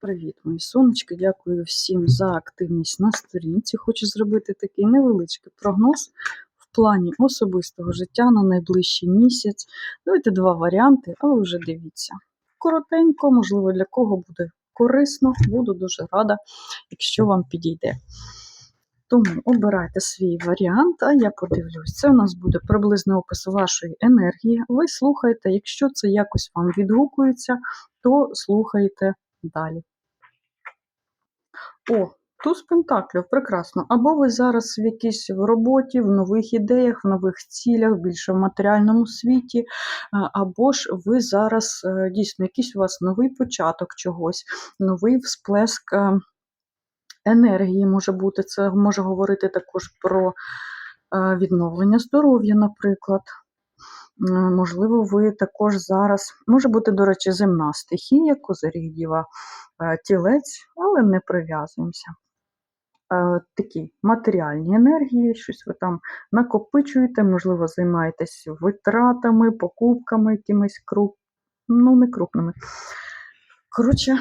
Привіт, мої сонечки. Дякую всім за активність на сторінці. Хочу зробити такий невеличкий прогноз в плані особистого життя на найближчий місяць. Давайте два варіанти, а ви вже дивіться. Коротенько, можливо, для кого буде корисно, буду дуже рада, якщо вам підійде. Тому обирайте свій варіант, а я подивлюсь. Це у нас буде приблизний опис вашої енергії. Ви слухайте, якщо це якось вам відгукується, то слухайте далі. О, туз пентаклів, прекрасно. Або ви зараз в якійсь роботі, в нових ідеях, в нових цілях, більше в матеріальному світі, або ж ви зараз е, дійсно якийсь у вас новий початок чогось, новий всплеск е, енергії може бути. Це може говорити також про е, відновлення здоров'я, наприклад. М, Можливо, ви також зараз, може бути, до речі, земна стихія, козиріг діва, е, тілець, але не прив'язуємося. Е, Такі матеріальні енергії, щось ви там накопичуєте, можливо, займаєтесь витратами, покупками якимись круп... ну, не крупними. Коротше,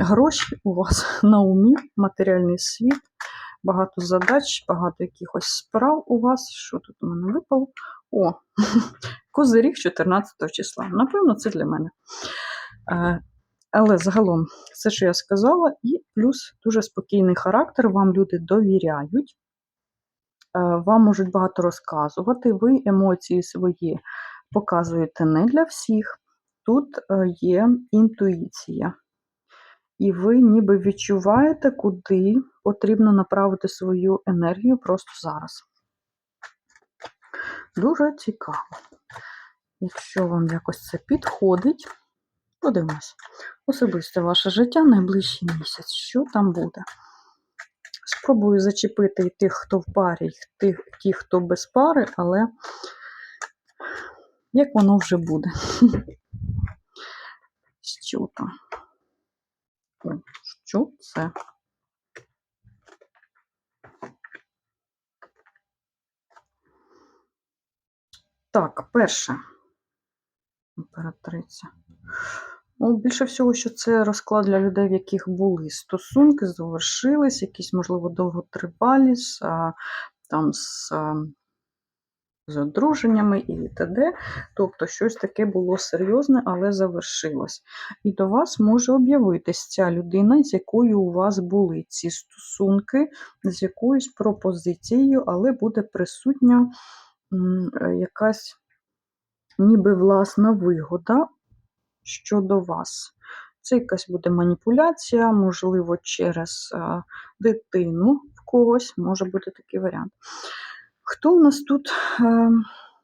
гроші у вас на умі, матеріальний світ, багато задач, багато якихось справ у вас. Що тут у мене випало? О, козиріг 14 числа. Напевно, це для мене. Е, Але загалом, все, що я сказала, і плюс дуже спокійний характер, вам люди довіряють, е, вам можуть багато розказувати, ви емоції свої показуєте не для всіх. Тут е, є інтуїція. І ви ніби відчуваєте, куди потрібно направити свою енергію просто зараз. Дуже цікаво. Якщо вам якось це підходить, подивимось. Особисте ваше життя найближчий місяць. Що там буде? Спробую зачепити і тих, хто в парі, і тих, хто без пари, але як воно вже буде? Що там? Що це? Так, перше. Імператриця. Ну, більше всього, що це розклад для людей, в яких були стосунки, завершились, якісь, можливо, довготривалі, з, а, там з, а, з одруженнями і т.д. Тобто щось таке було серйозне, але завершилось. І до вас може об'явитись ця людина, з якою у вас були ці стосунки, з якоюсь пропозицією, але буде присутня е, якась ніби власна вигода щодо вас. Це якась буде маніпуляція, можливо, через а, дитину в когось, може бути такий варіант. Хто у нас тут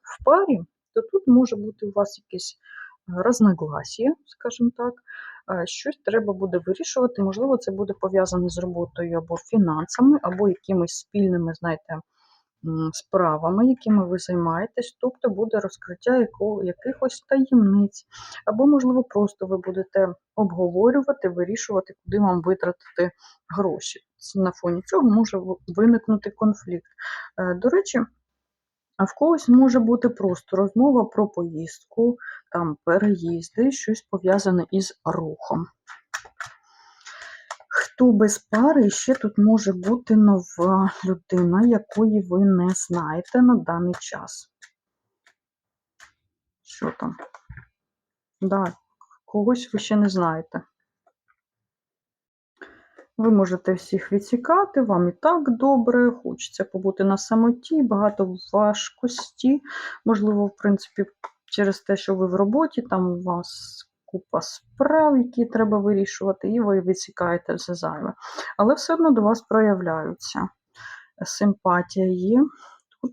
в парі, то тут може бути у вас якесь е, розногласія, скажімо так. Е, Щось треба буде вирішувати. Можливо, це буде пов'язане з роботою або фінансами, або якимись спільними, знаєте, справами, якими ви займаєтесь, тобто буде розкриття якихось таємниць, або, можливо, просто ви будете обговорювати, вирішувати, куди вам витратити гроші. На фоні цього може виникнути конфлікт. Е, До речі, в когось може бути просто розмова про поїздку, там переїзди, щось пов'язане із рухом. Хто без пари, ще тут може бути нова людина, якої ви не знаєте на даний час. Що там? Да, когось ви ще не знаєте. Ви можете всіх відсікати, вам і так добре, хочеться побути на самоті, багато важкості. Можливо, в принципі, через те, що ви в роботі, там у вас купа справ, які треба вирішувати, і ви відсікаєте все зайве. Але все одно до вас проявляються. Симпатія є. Тут,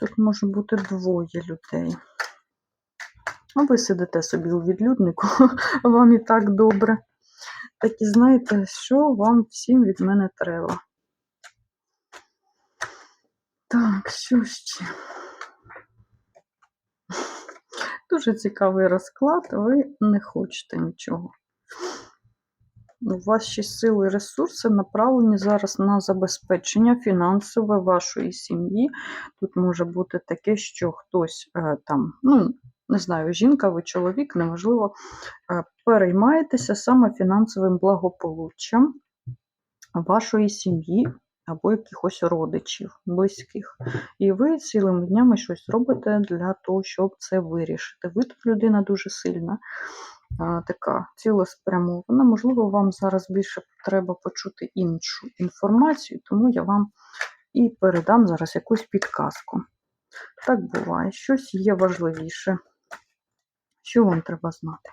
тут може бути двоє людей. А ви сидите собі у відлюднику, вам і так добре. Так і знаєте, що вам всім від мене треба. Так, що ще? Дуже цікавий розклад, ви не хочете нічого. Ще сили і ресурси направлені зараз на забезпечення фінансове вашої сім'ї. Тут може бути таке, що хтось е, там, ну, не знаю, жінка ви чоловік, неважливо, е, переймаєтеся саме фінансовим благополуччям вашої сім'ї або якихось родичів, близьких. І ви цілими днями щось робите для того, щоб це вирішити. Ви тут людина дуже сильна, така цілеспрямована. Можливо, вам зараз більше треба почути іншу інформацію, тому я вам і передам зараз якусь підказку. Так буває, щось є важливіше. Що вам треба знати?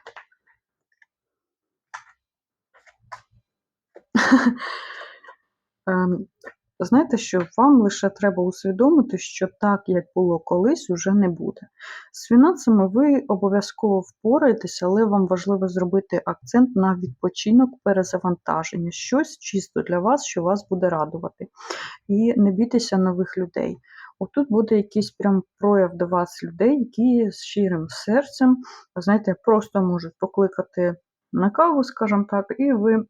Ем, Знаєте, що вам лише треба усвідомити, що так, як було колись, уже не буде. З фінансами ви обов'язково впораєтесь, але вам важливо зробити акцент на відпочинок, перезавантаження, щось чисто для вас, що вас буде радувати. І не бійтеся нових людей. Отут буде якийсь прям прояв до вас людей, які з щирим серцем, знаєте, просто можуть покликати на каву, скажімо так, і ви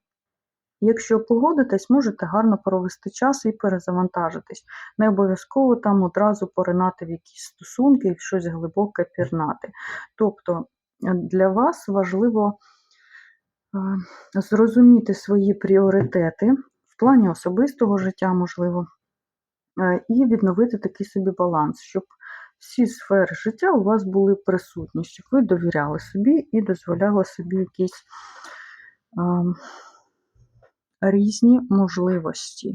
Якщо погодитесь, можете гарно провести час і перезавантажитись. Не обов'язково там одразу поринати в якісь стосунки і щось глибоке пірнати. Тобто е, для вас важливо е, зрозуміти свої пріоритети в плані особистого життя, можливо, і відновити такий собі баланс, щоб всі сфери життя у вас були присутні, щоб ви довіряли собі і дозволяли собі якісь. ем, різні можливості.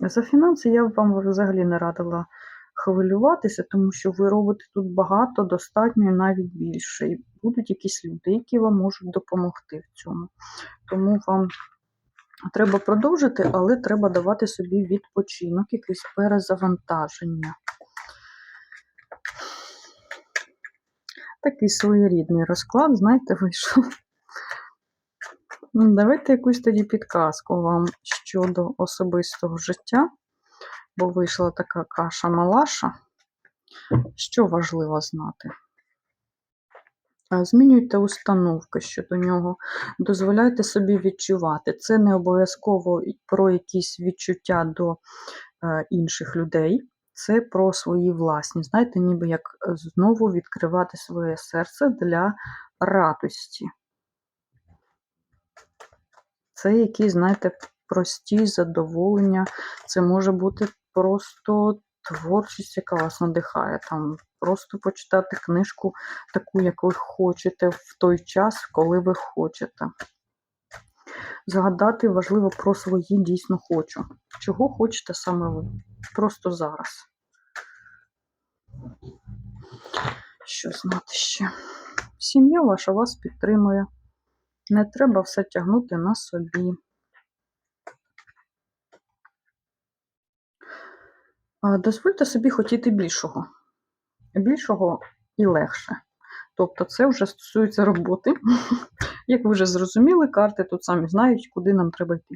За фінанси я б вам взагалі не радила хвилюватися, тому що ви робите тут багато, достатньо і навіть більше. І будуть якісь люди, які вам можуть допомогти в цьому. Тому вам треба продовжити, але треба давати собі відпочинок, якесь перезавантаження. Такий своєрідний розклад, знаєте, вийшов. Ну, Давайте якусь тоді підказку вам щодо особистого життя, бо вийшла така каша-малаша. Що важливо знати? Змінюйте установки щодо нього, дозволяйте собі відчувати. Це не обов'язково про якісь відчуття до е, інших людей, це про свої власні. Знаєте, ніби як е, знову відкривати своє серце для радості. Це якісь, знаєте, прості задоволення. Це може бути просто творчість, яка вас надихає. Там Просто почитати книжку, таку, як ви хочете, в той час, коли ви хочете. Згадати важливо про свої дійсно хочу. Чого хочете саме ви? Просто зараз. Що знати ще? Сім'я ваша вас підтримує. Не треба все тягнути на собі. Дозвольте собі хотіти більшого. Більшого і легше. Тобто, це вже стосується роботи. Як ви вже зрозуміли, карти тут самі знають, куди нам треба йти.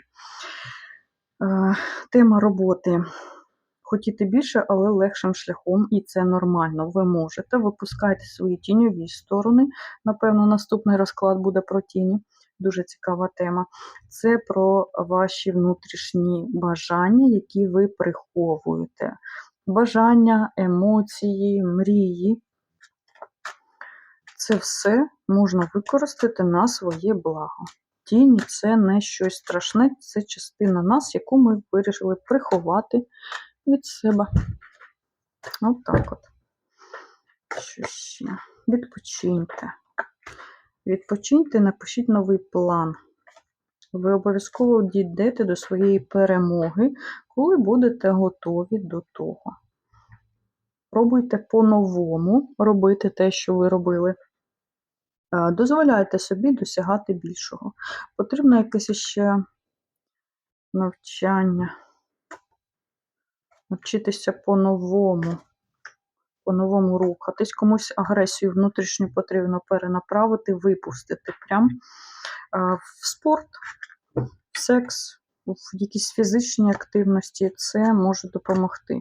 Е, Тема роботи. Хотіти більше, але легшим шляхом, і це нормально. Ви можете. Випускайте свої тіньові сторони. Напевно, наступний розклад буде про тіні. Дуже цікава тема. Це про ваші внутрішні бажання, які ви приховуєте. Бажання, емоції, мрії. Це все можна використати на своє благо. Тіні це не щось страшне, це частина нас, яку ми вирішили приховати від себе. От так от. Що ще? Відпочиньте. Відпочиньте, напишіть новий план. Ви обов'язково дійдете до своєї перемоги, коли будете готові до того. Пробуйте по-новому робити те, що ви робили. Е, Дозволяйте собі досягати більшого. Потрібно якесь ще навчання, навчитися по-новому, по-новому рухатись. Комусь агресію внутрішню потрібно перенаправити, випустити прям в спорт, в секс, в якісь фізичні активності. Це може допомогти.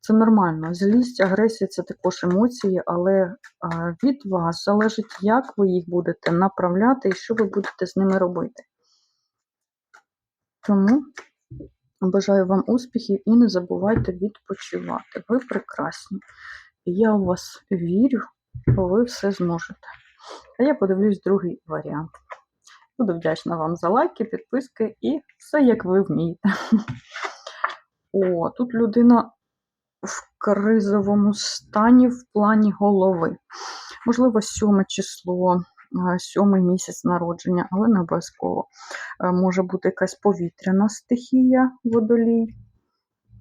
Це нормально. Злість, агресія це також емоції, але від вас залежить, як ви їх будете направляти і що ви будете з ними робити. Тому бажаю вам успіхів і не забувайте відпочивати. Ви прекрасні. Я у вас вірю, ви все зможете. А я подивлюсь другий варіант. Буду вдячна вам за лайки, підписки і все, як ви вмієте. О, тут людина в кризовому стані в плані голови. Можливо, сьоме число, сьомий місяць народження, але не обов'язково. Е, Може бути якась повітряна стихія, водолій.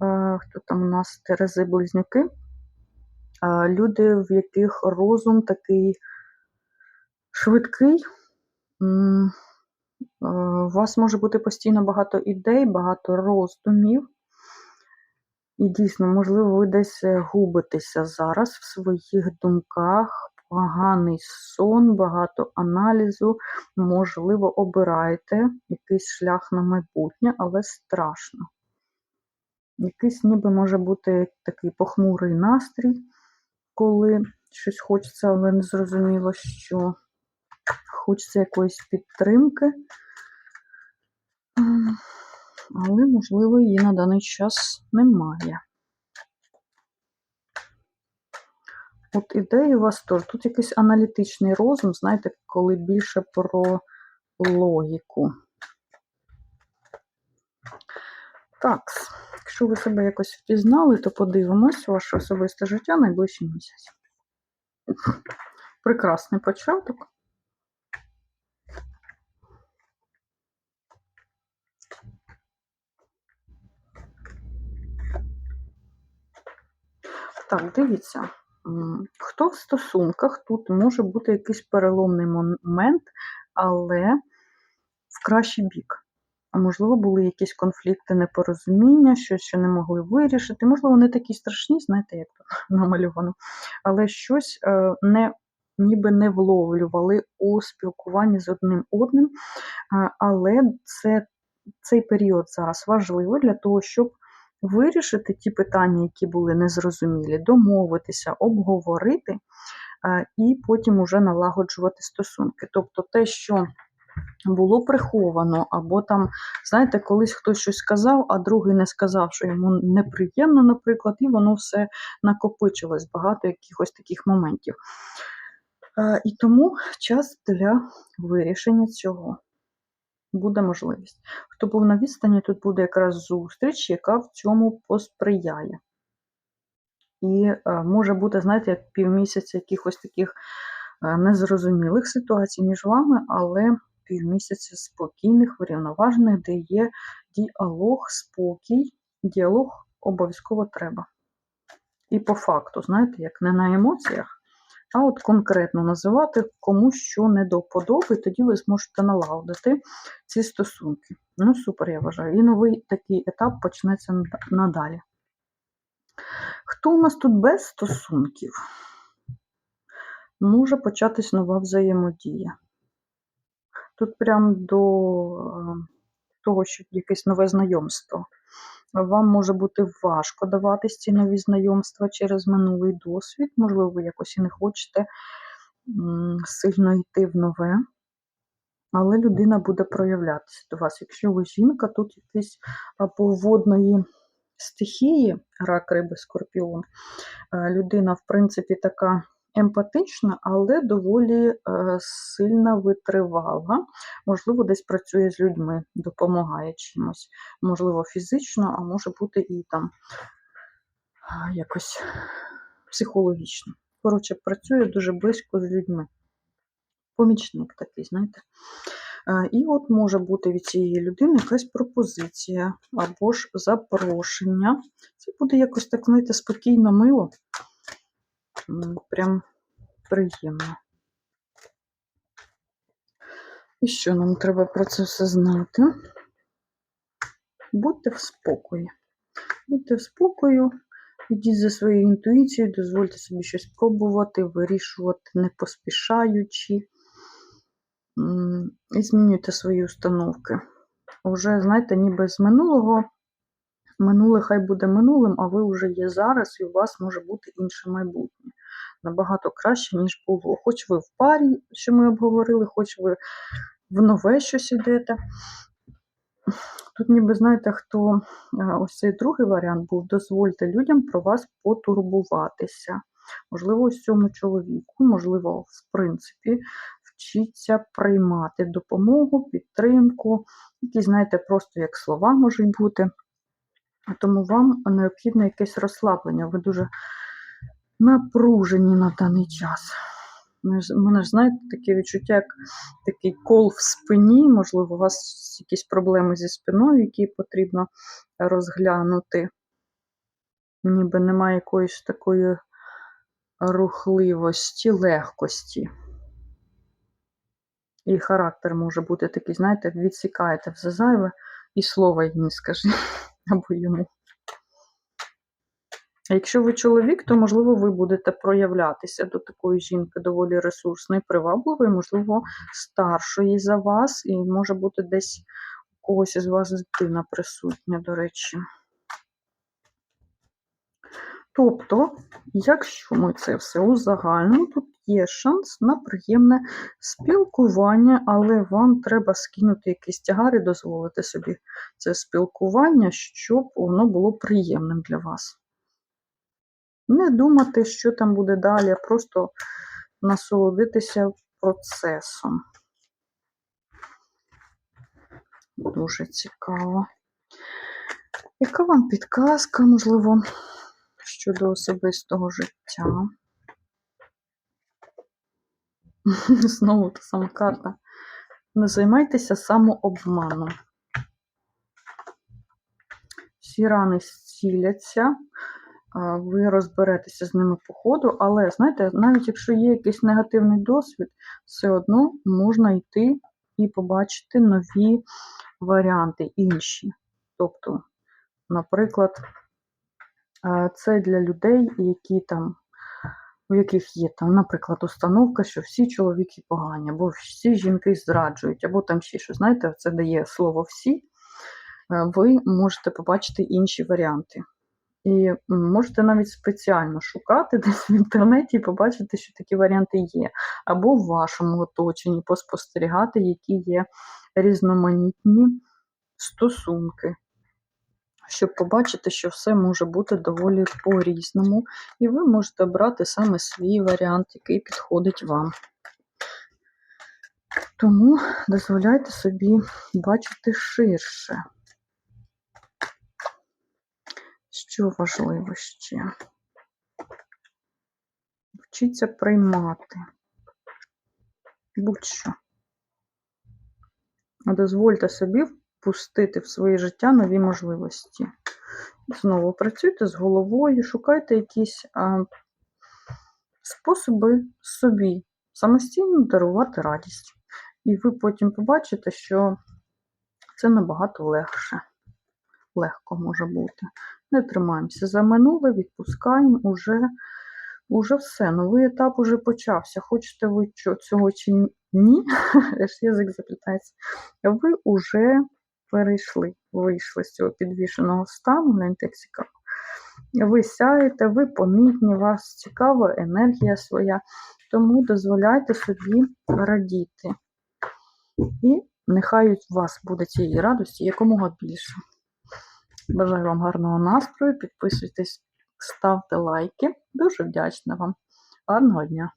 Е, Хто там у нас Терези Близнюки? Е, Люди, в яких розум такий швидкий. Е, У вас може бути постійно багато ідей, багато роздумів. І дійсно, можливо, ви десь е, губитеся зараз в своїх думках, поганий сон, багато аналізу, можливо, обираєте якийсь шлях на майбутнє, але страшно. Якийсь ніби може бути такий похмурий настрій, коли щось хочеться, але не зрозуміло, що хочеться якоїсь підтримки. Але, можливо, її на даний час немає. От ідеї у вас теж. Тут якийсь аналітичний розум, знаєте, коли більше про логіку. Так, якщо ви себе якось впізнали, то подивимось ваше особисте життя найближчий місяць. Прекрасний початок. Так, дивіться. Хто в стосунках тут може бути якийсь переломний момент, але в кращий бік. А можливо, були якісь конфлікти, непорозуміння, щось ще не могли вирішити. Можливо, не такі страшні, знаєте, як тут намальовано, але щось е, не, ніби не вловлювали у спілкуванні з одним одним. Але це, цей період зараз важливий для того, щоб вирішити ті питання, які були незрозумілі, домовитися, обговорити е, і потім уже налагоджувати стосунки. Тобто те, що було приховано, або там, знаєте, колись хтось щось сказав, а другий не сказав, що йому неприємно, наприклад, і воно все накопичилось, багато якихось таких моментів. Е, І тому час для вирішення цього буде можливість. Хто був на відстані, тут буде якраз зустріч, яка в цьому посприяє. І е, може бути, знаєте, як півмісяця якихось таких е, незрозумілих ситуацій між вами, але півмісяця спокійних, врівноважених, де є діалог, спокій. Діалог обов'язково треба. І по факту, знаєте, як не на емоціях, а от конкретно називати кому що не до вподоби, тоді ви зможете налагодити ці стосунки. Ну, супер, я вважаю. І новий такий етап почнеться надалі. Хто у нас тут без стосунків? Може початись нова взаємодія. Тут прям до того, щоб якесь нове знайомство. Вам може бути важко даватись ці нові знайомства через минулий досвід. Можливо, ви якось і не хочете сильно йти в нове. Але людина буде проявлятися до вас. Якщо ви жінка, тут якийсь або водної стихії, рак, риби, скорпіон, людина, в принципі, така емпатична, але доволі е, сильна витривала. Можливо, десь працює з людьми, допомагає чимось. Можливо, фізично, а може бути і там якось психологічно. Коротше, працює дуже близько з людьми. Помічник такий, знаєте. Е, І от може бути від цієї людини якась пропозиція або ж запрошення. Це буде якось так, знаєте, спокійно, мило. Прям приємно. І що нам треба про це все знати? Будьте в спокої. Будьте в спокою, ідіть за своєю інтуїцією, дозвольте собі щось пробувати, вирішувати, не поспішаючи. І змінюйте свої установки. Уже, знаєте, ніби з минулого. Минуле хай буде минулим, а ви вже є зараз, і у вас може бути інше майбутнє. Набагато краще, ніж було. Хоч ви в парі, що ми обговорили, хоч ви в нове щось йдете. Тут, ніби, знаєте, хто е, ось цей другий варіант був, дозвольте людям про вас потурбуватися. Можливо, ось цьому чоловіку, можливо, в принципі, вчиться приймати допомогу, підтримку, які, знаєте, просто як слова можуть бути. Тому вам необхідне якесь розслаблення. Ви дуже напружені на даний час. У мене ж, знаєте, таке відчуття, як такий кол в спині, можливо, у вас якісь проблеми зі спиною, які потрібно розглянути. Ніби немає якоїсь такої рухливості, легкості. І характер може бути такий, знаєте, відсікаєте все зайве і слова й не скажи або йому. А якщо ви чоловік, то, можливо, ви будете проявлятися до такої жінки доволі ресурсної, привабливої, можливо, старшої за вас, і може бути десь у когось із вас дитина присутня, до речі. Тобто, якщо ми це все узагальнимо, тут є шанс на приємне спілкування, але вам треба скинути якісь тягар і дозволити собі це спілкування, щоб воно було приємним для вас. Не думати, що там буде далі, а просто насолодитися процесом. Дуже цікаво. Яка вам підказка, можливо, щодо особистого життя? Знову та сама карта. Не займайтеся самообманом. Всі рани зціляться, ви розберетеся з ними по ходу, але, знаєте, навіть якщо є якийсь негативний досвід, все одно можна йти і побачити нові варіанти, інші. Тобто, наприклад, це для людей, які там, у яких є там, наприклад, установка, що всі чоловіки погані, або всі жінки зраджують, або там ще щось, знаєте, це дає слово всі, ви можете побачити інші варіанти. І можете навіть спеціально шукати десь в інтернеті і побачити, що такі варіанти є. Або в вашому оточенні поспостерігати, які є різноманітні стосунки, щоб побачити, що все може бути доволі по-різному, і ви можете брати саме свій варіант, який підходить вам. Тому дозволяйте собі бачити ширше. Що важливо ще? Вчіться приймати. Будь-що. Дозвольте собі впустити в своє життя нові можливості. Знову працюйте з головою, шукайте якісь способи собі самостійно дарувати радість. І ви потім побачите, що це набагато легше. Легко може бути. Не тримаємося за минуле, відпускаємо уже, уже все. Новий етап уже почався. Хочете ви цього чи ні? Аж язик заплітається. Ви вже перейшли, вийшли з цього підвішеного стану, як цікаво. Ви сяєте, ви помітні, вас цікава енергія своя, тому дозволяйте собі радіти. І нехай у вас буде цієї радості якомога більше. Бажаю вам гарного настрою, підписуйтесь, ставте лайки. Дуже вдячна вам. Гарного дня!